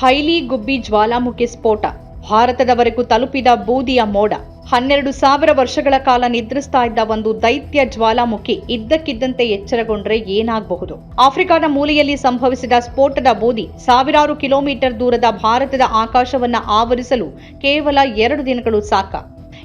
Highly ಗುಬ್ಬಿ ಜ್ವಾಲಾಮುಖಿ ಸ್ಫೋಟ. ಭಾರತದವರೆಗೂ ತಲುಪಿದ ಬೂದಿಯ ಮೋಡ. ಹನ್ನೆರಡು ಸಾವಿರ ವರ್ಷಗಳ ಕಾಲ ನಿದ್ರಿಸ್ತಾ ಇದ್ದ ಒಂದು ದೈತ್ಯ ಜ್ವಾಲಾಮುಖಿ ಇದ್ದಕ್ಕಿದ್ದಂತೆ ಎಚ್ಚರಗೊಂಡ್ರೆ ಏನಾಗಬಹುದು? ಆಫ್ರಿಕಾದ ಮೂಲೆಯಲ್ಲಿ ಸಂಭವಿಸಿದ ಸ್ಫೋಟದ ಬೂದಿ ಸಾವಿರಾರು ಕಿಲೋಮೀಟರ್ ದೂರದ ಭಾರತದ ಆಕಾಶವನ್ನ ಆವರಿಸಲು ಕೇವಲ ಎರಡು ದಿನಗಳು ಸಾಕ.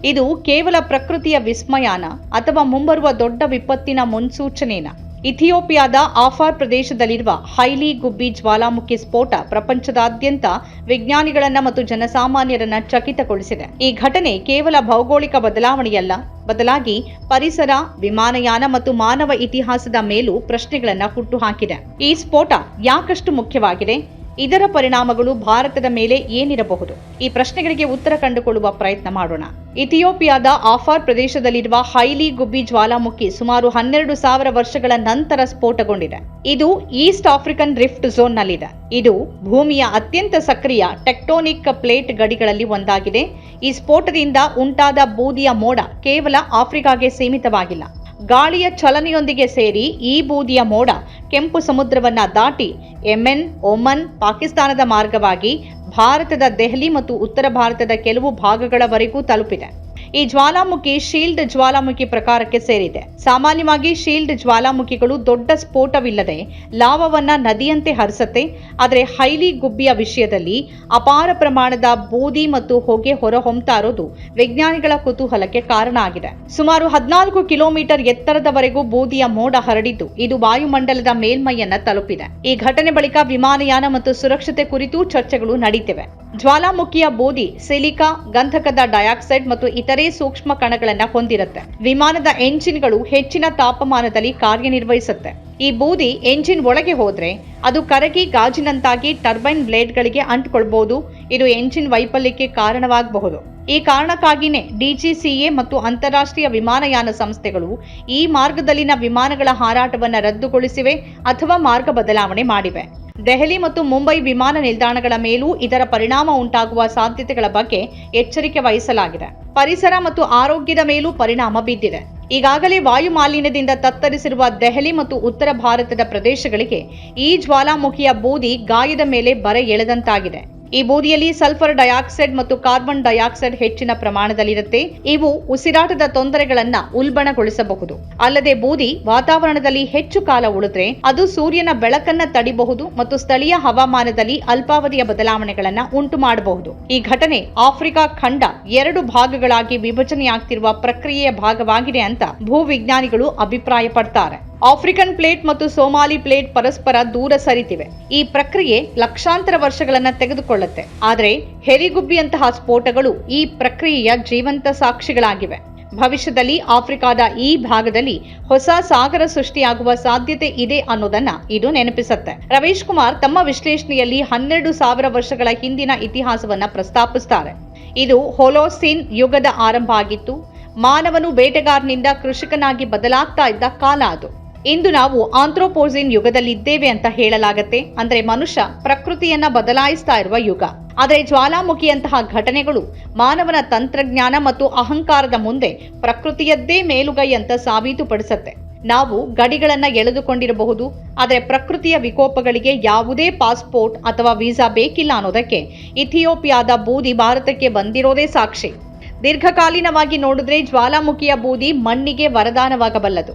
ಇದು ಕೇವಲ ಪ್ರಕೃತಿಯ ವಿಸ್ಮಯಾನ ಅಥವಾ ಮುಂಬರುವ ದೊಡ್ಡ ವಿಪತ್ತಿನ ಮುನ್ಸೂಚನೆನ? ಇಥಿಯೋಪಿಯಾದ ಆಫಾರ್ ಪ್ರದೇಶದಲ್ಲಿರುವ ಹೈಲಿ ಗುಬ್ಬಿ ಜ್ವಾಲಾಮುಖಿ ಸ್ಫೋಟ ಪ್ರಪಂಚದಾದ್ಯಂತ ವಿಜ್ಞಾನಿಗಳನ್ನ ಮತ್ತು ಜನಸಾಮಾನ್ಯರನ್ನ ಚಕಿತಗೊಳಿಸಿದೆ. ಈ ಘಟನೆ ಕೇವಲ ಭೌಗೋಳಿಕ ಬದಲಾವಣೆಯಲ್ಲ, ಬದಲಾಗಿ ಪರಿಸರ, ವಿಮಾನಯಾನ ಮತ್ತು ಮಾನವ ಇತಿಹಾಸದ ಮೇಲೂ ಪ್ರಶ್ನೆಗಳನ್ನ ಹುಟ್ಟುಹಾಕಿದೆ ಈ ಸ್ಫೋಟ ಯಾಕಷ್ಟು ಮುಖ್ಯವಾಗಿದೆ? ಇದರ ಪರಿಣಾಮಗಳು ಭಾರತದ ಮೇಲೆ ಏನಿರಬಹುದು? ಈ ಪ್ರಶ್ನೆಗಳಿಗೆ ಉತ್ತರ ಕಂಡುಕೊಳ್ಳುವ ಪ್ರಯತ್ನ ಮಾಡೋಣ. ಇಥಿಯೋಪಿಯಾದ ಆಫಾರ್ ಪ್ರದೇಶದಲ್ಲಿರುವ ಹೈಲಿ ಗುಬ್ಬಿ ಜ್ವಾಲಾಮುಖಿ ಸುಮಾರು ಹನ್ನೆರಡು ಸಾವಿರ ವರ್ಷಗಳ ನಂತರ ಸ್ಫೋಟಗೊಂಡಿದೆ. ಇದು ಈಸ್ಟ್ ಆಫ್ರಿಕನ್ ರಿಫ್ಟ್ ಝೋನ್ನಲ್ಲಿದೆ. ಇದು ಭೂಮಿಯ ಅತ್ಯಂತ ಸಕ್ರಿಯ ಟೆಕ್ಟೋನಿಕ್ ಪ್ಲೇಟ್ ಗಡಿಗಳಲ್ಲಿ ಒಂದಾಗಿದೆ. ಈ ಸ್ಫೋಟದಿಂದ ಉಂಟಾದ ಬೂದಿಯ ಮೋಡ ಕೇವಲ ಆಫ್ರಿಕಾಗೆ ಸೀಮಿತವಾಗಿಲ್ಲ. ಗಾಳಿಯ ಚಲನೆಯೊಂದಿಗೆ ಸೇರಿ ಈ ಬೂದಿಯ ಮೋಡ ಕೆಂಪು ಸಮುದ್ರವನ್ನ ದಾಟಿ ಎಮೆನ್ ಒಮನ್, ಪಾಕಿಸ್ತಾನದ ಮಾರ್ಗವಾಗಿ ಭಾರತದ ದೆಹಲಿ ಮತ್ತು ಉತ್ತರ ಭಾರತದ ಕೆಲವು ಭಾಗಗಳವರೆಗೂ ತಲುಪಿದೆ. ಈ ಜ್ವಾಲಾಮುಖಿ ಶೀಲ್ಡ್ ಜ್ವಾಲಾಮುಖಿ ಪ್ರಕಾರಕ್ಕೆ ಸೇರಿದೆ. ಸಾಮಾನ್ಯವಾಗಿ ಶೀಲ್ಡ್ ಜ್ವಾಲಾಮುಖಿಗಳು ದೊಡ್ಡ ಸ್ಫೋಟವಿಲ್ಲದೆ ಲಾವವನ್ನ ನದಿಯಂತೆ ಹರಿಸತ್ತೆ. ಆದರೆ ಹೈಲಿ ಗುಬ್ಬಿಯ ವಿಷಯದಲ್ಲಿ ಅಪಾರ ಪ್ರಮಾಣದ ಬೂದಿ ಮತ್ತು ಹೊಗೆ ಹೊರಹೊಮ್ತಾ ಇರೋದು ವಿಜ್ಞಾನಿಗಳ ಕುತೂಹಲಕ್ಕೆ ಕಾರಣ ಆಗಿದೆ. ಸುಮಾರು ಹದಿನಾಲ್ಕು ಕಿಲೋಮೀಟರ್ ಎತ್ತರದವರೆಗೂ ಬೂದಿಯ ಮೋಡ ಹರಡಿದ್ದು ಇದು ವಾಯುಮಂಡಲದ ಮೇಲ್ಮೈಯನ್ನ ತಲುಪಿದೆ. ಈ ಘಟನೆ ಬಳಿಕ ವಿಮಾನಯಾನ ಮತ್ತು ಸುರಕ್ಷತೆ ಕುರಿತು ಚರ್ಚೆಗಳು ನಡೀತಿವೆ. ಜ್ವಾಲಾಮುಖಿಯ ಬೂದಿ, ಸಿಲಿಕಾ, ಗಂಧಕದ ಡೈಆಕ್ಸೈಡ್ ಮತ್ತು ಇತರೆ ಸೂಕ್ಷ್ಮ ಕಣಗಳನ್ನು ಹೊಂದಿರುತ್ತೆ. ವಿಮಾನದ ಎಂಜಿನ್ಗಳು ಹೆಚ್ಚಿನ ತಾಪಮಾನದಲ್ಲಿ ಕಾರ್ಯನಿರ್ವಹಿಸುತ್ತೆ. ಈ ಬೂದಿ ಎಂಜಿನ್ ಒಳಗೆ ಹೋದ್ರೆ ಅದು ಕರಗಿ ಗಾಜಿನಂತಾಗಿ ಟರ್ಬೈನ್ ಬ್ಲೇಡ್ಗಳಿಗೆ ಅಂಟ್ಕೊಳ್ಬಹುದು. ಇದು ಎಂಜಿನ್ ವೈಫಲ್ಯಕ್ಕೆ ಕಾರಣವಾಗಬಹುದು. ಈ ಕಾರಣಕ್ಕಾಗಿಯೇ ಡಿಜಿಸಿಎ ಮತ್ತು ಅಂತಾರಾಷ್ಟ್ರೀಯ ವಿಮಾನಯಾನ ಸಂಸ್ಥೆಗಳು ಈ ಮಾರ್ಗದಲ್ಲಿನ ವಿಮಾನಗಳ ಹಾರಾಟವನ್ನು ರದ್ದುಗೊಳಿಸಿವೆ ಅಥವಾ ಮಾರ್ಗ ಬದಲಾವಣೆ ಮಾಡಿವೆ. ದೆಹಲಿ ಮತ್ತು ಮುಂಬೈ ವಿಮಾನ ನಿಲ್ದಾಣಗಳ ಮೇಲೂ ಇದರ ಪರಿಣಾಮ ಉಂಟಾಗುವ ಸಾಧ್ಯತೆಗಳ ಬಗ್ಗೆ ಎಚ್ಚರಿಕೆ ವಹಿಸಲಾಗಿದೆ. ಪರಿಸರ ಮತ್ತು ಆರೋಗ್ಯದ ಮೇಲೂ ಪರಿಣಾಮ ಬಿದ್ದಿದೆ. ಈಗಾಗಲೇ ವಾಯು ಮಾಲಿನ್ಯದಿಂದ ತತ್ತರಿಸಿರುವ ದೆಹಲಿ ಮತ್ತು ಉತ್ತರ ಭಾರತದ ಪ್ರದೇಶಗಳಿಗೆ ಈ ಜ್ವಾಲಾಮುಖಿಯ ಬೂದಿ ಗಾಯದ ಮೇಲೆ ಬರೆ ಎಳೆದಂತಾಗಿದೆ. ಈ ಬೂದಿಯಲ್ಲಿ ಸಲ್ಫರ್ ಡೈಆಕ್ಸೈಡ್ ಮತ್ತು ಕಾರ್ಬನ್ ಡೈಆಕ್ಸೈಡ್ ಹೆಚ್ಚಿನ ಪ್ರಮಾಣದಲ್ಲಿರುತ್ತೆ. ಇವು ಉಸಿರಾಟದ ತೊಂದರೆಗಳನ್ನ ಉಲ್ಬಣಗೊಳಿಸಬಹುದು. ಅಲ್ಲದೆ ಬೂದಿ ವಾತಾವರಣದಲ್ಲಿ ಹೆಚ್ಚು ಕಾಲ ಉಳಿದ್ರೆ ಅದು ಸೂರ್ಯನ ಬೆಳಕನ್ನ ತಡಿಬಹುದು ಮತ್ತು ಸ್ಥಳೀಯ ಹವಾಮಾನದಲ್ಲಿ ಅಲ್ಪಾವಧಿಯ ಬದಲಾವಣೆಗಳನ್ನ ಉಂಟು ಮಾಡಬಹುದು ಈ ಘಟನೆ ಆಫ್ರಿಕಾ ಖಂಡ ಎರಡು ಭಾಗಗಳಾಗಿ ವಿಭಜನೆಯಾಗ್ತಿರುವ ಪ್ರಕ್ರಿಯೆಯ ಭಾಗವಾಗಿದೆ ಅಂತ ಭೂವಿಜ್ಞಾನಿಗಳು ಅಭಿಪ್ರಾಯ ಪಡ್ತಾರೆ ಆಫ್ರಿಕನ್ ಪ್ಲೇಟ್ ಮತ್ತು ಸೋಮಾಲಿ ಪ್ಲೇಟ್ ಪರಸ್ಪರ ದೂರ ಸರಿತಿವೆ. ಈ ಪ್ರಕ್ರಿಯೆ ಲಕ್ಷಾಂತರ ವರ್ಷಗಳನ್ನ ತೆಗೆದುಕೊಳ್ಳುತ್ತೆ. ಆದರೆ ಹೆರಿಗುಬ್ಬಿಯಂತಹ ಸ್ಫೋಟಗಳು ಈ ಪ್ರಕ್ರಿಯೆಯ ಜೀವಂತ ಸಾಕ್ಷಿಗಳಾಗಿವೆ. ಭವಿಷ್ಯದಲ್ಲಿ ಆಫ್ರಿಕಾದ ಈ ಭಾಗದಲ್ಲಿ ಹೊಸ ಸಾಗರ ಸೃಷ್ಟಿಯಾಗುವ ಸಾಧ್ಯತೆ ಇದೆ ಅನ್ನೋದನ್ನ ಇದು ನೆನಪಿಸುತ್ತೆ. ರವೀಶ್ ಕುಮಾರ್ ತಮ್ಮ ವಿಶ್ಲೇಷಣೆಯಲ್ಲಿ ಹನ್ನೆರಡು ಸಾವಿರ ವರ್ಷಗಳ ಹಿಂದಿನ ಇತಿಹಾಸವನ್ನ ಪ್ರಸ್ತಾಪಿಸ್ತಾರೆ. ಇದು ಹೊಲೋಸಿನ್ ಯುಗದ ಆರಂಭ ಆಗಿತ್ತು. ಮಾನವನು ಬೇಟೆಗಾರನಿಂದ ಕೃಷಿಕನಾಗಿ ಬದಲಾಗ್ತಾ ಇದ್ದ ಕಾಲ ಅದು. ಇಂದು ನಾವು ಆಂಥ್ರೋಪೋಸಿನ್ ಯುಗದಲ್ಲಿದ್ದೇವೆ ಅಂತ ಹೇಳಲಾಗತ್ತೆ. ಅಂದ್ರೆ ಮನುಷ್ಯ ಪ್ರಕೃತಿಯನ್ನ ಬದಲಾಯಿಸ್ತಾ ಇರುವ ಯುಗ. ಆದರೆ ಜ್ವಾಲಾಮುಖಿಯಂತಹ ಘಟನೆಗಳು ಮಾನವನ ತಂತ್ರಜ್ಞಾನ ಮತ್ತು ಅಹಂಕಾರದ ಮುಂದೆ ಪ್ರಕೃತಿಯದ್ದೇ ಮೇಲುಗೈ ಅಂತ ಸಾಬೀತುಪಡಿಸತ್ತೆ. ನಾವು ಗಡಿಗಳನ್ನ ಎಳೆದುಕೊಂಡಿರಬಹುದು. ಆದರೆ ಪ್ರಕೃತಿಯ ವಿಕೋಪಗಳಿಗೆ ಯಾವುದೇ ಪಾಸ್ಪೋರ್ಟ್ ಅಥವಾ ವೀಸಾ ಬೇಕಿಲ್ಲ ಅನ್ನೋದಕ್ಕೆ ಇಥಿಯೋಪಿಯಾದ ಬೂದಿ ಭಾರತಕ್ಕೆ ಬಂದಿರೋದೇ ಸಾಕ್ಷಿ. ದೀರ್ಘಕಾಲೀನವಾಗಿ ನೋಡಿದ್ರೆ ಜ್ವಾಲಾಮುಖಿಯ ಬೂದಿ ಮಣ್ಣಿಗೆ ವರದಾನವಾಗಬಲ್ಲದು.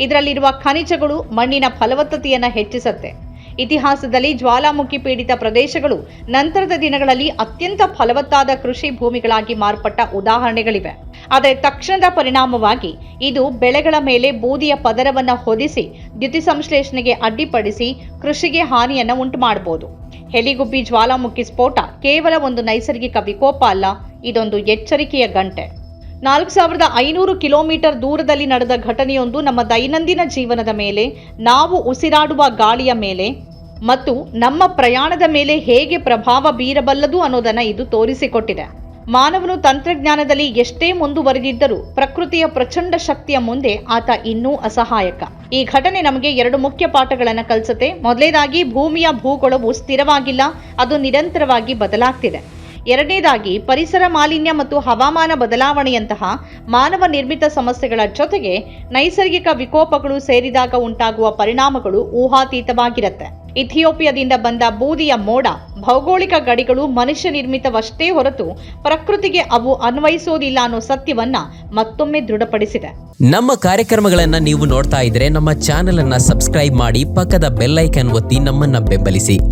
ಇದರಲ್ಲಿರುವ ಖನಿಜಗಳು ಮಣ್ಣಿನ ಫಲವತ್ತತೆಯನ್ನು ಹೆಚ್ಚಿಸುತ್ತೆ. ಇತಿಹಾಸದಲ್ಲಿ ಜ್ವಾಲಾಮುಖಿ ಪೀಡಿತ ಪ್ರದೇಶಗಳು ನಂತರದ ದಿನಗಳಲ್ಲಿ ಅತ್ಯಂತ ಫಲವತ್ತಾದ ಕೃಷಿ ಭೂಮಿಗಳಾಗಿ ಮಾರ್ಪಟ್ಟ ಉದಾಹರಣೆಗಳಿವೆ. ಆದರೆ ತಕ್ಷಣದ ಪರಿಣಾಮವಾಗಿ ಇದು ಬೆಳೆಗಳ ಮೇಲೆ ಬೂದಿಯ ಪದರವನ್ನು ಹೊದಿಸಿ ದ್ಯುತಿ ಸಂಶ್ಲೇಷಣೆಗೆ ಅಡ್ಡಿಪಡಿಸಿ ಕೃಷಿಗೆ ಹಾನಿಯನ್ನು ಉಂಟು ಮಾಡಬಹುದು ಹೆಲಿಗುಬ್ಬಿ ಜ್ವಾಲಾಮುಖಿ ಸ್ಫೋಟ ಕೇವಲ ಒಂದು ನೈಸರ್ಗಿಕ ವಿಕೋಪ ಅಲ್ಲ ಇದೊಂದು ಎಚ್ಚರಿಕೆಯ ಗಂಟೆ. ನಾಲ್ಕು ಸಾವಿರದ ಐನೂರು ಕಿಲೋಮೀಟರ್ ದೂರದಲ್ಲಿ ನಡೆದ ಘಟನೆಯೊಂದು ನಮ್ಮ ದೈನಂದಿನ ಜೀವನದ ಮೇಲೆ, ನಾವು ಉಸಿರಾಡುವ ಗಾಳಿಯ ಮೇಲೆ ಮತ್ತು ನಮ್ಮ ಪ್ರಯಾಣದ ಮೇಲೆ ಹೇಗೆ ಪ್ರಭಾವ ಬೀರಬಲ್ಲದು ಅನ್ನೋದನ್ನು ಇದು ತೋರಿಸಿಕೊಟ್ಟಿದೆ. ಮಾನವನು ತಂತ್ರಜ್ಞಾನದಲ್ಲಿ ಎಷ್ಟೇ ಮುಂದುವರೆದಿದ್ದರೂ ಪ್ರಕೃತಿಯ ಪ್ರಚಂಡ ಶಕ್ತಿಯ ಮುಂದೆ ಆತ ಇನ್ನೂ ಅಸಹಾಯಕ. ಈ ಘಟನೆ ನಮಗೆ ಎರಡು ಮುಖ್ಯ ಪಾಠಗಳನ್ನು ಕಲಿಸುತ್ತೆ. ಮೊದಲೇದಾಗಿ ಭೂಮಿಯ ಭೂಗೋಳವು ಸ್ಥಿರವಾಗಿಲ್ಲ, ಅದು ನಿರಂತರವಾಗಿ ಬದಲಾಗ್ತಿದೆ. ಎರಡನೇದಾಗಿ ಪರಿಸರ ಮಾಲಿನ್ಯ ಮತ್ತು ಹವಾಮಾನ ಬದಲಾವಣೆಯಂತಹ ಮಾನವ ನಿರ್ಮಿತ ಸಮಸ್ಯೆಗಳ ಜೊತೆಗೆ ನೈಸರ್ಗಿಕ ವಿಕೋಪಗಳು ಸೇರಿದಾಗ ಉಂಟಾಗುವ ಪರಿಣಾಮಗಳು ಊಹಾತೀತವಾಗಿರುತ್ತೆ. ಇಥಿಯೋಪಿಯಾದಿಂದ ಬಂದ ಬೂದಿಯ ಮೋಡ, ಭೌಗೋಳಿಕ ಗಡಿಗಳು ಮನುಷ್ಯ ನಿರ್ಮಿತವಷ್ಟೇ ಹೊರತು ಪ್ರಕೃತಿಗೆ ಅವು ಅನ್ವಯಿಸೋದಿಲ್ಲ ಅನ್ನೋ ಸತ್ಯವನ್ನ ಮತ್ತೊಮ್ಮೆ ದೃಢಪಡಿಸಿದೆ. ನಮ್ಮ ಕಾರ್ಯಕ್ರಮಗಳನ್ನ ನೀವು ನೋಡ್ತಾ ಇದ್ರೆ ನಮ್ಮ ಚಾನೆಲ್ ಅನ್ನ ಸಬ್ಸ್ಕ್ರೈಬ್ ಮಾಡಿ ಪಕ್ಕದ ಬೆಲ್ಲೈಕನ್ ಒತ್ತಿ ನಮ್ಮನ್ನ ಬೆಂಬಲಿಸಿ.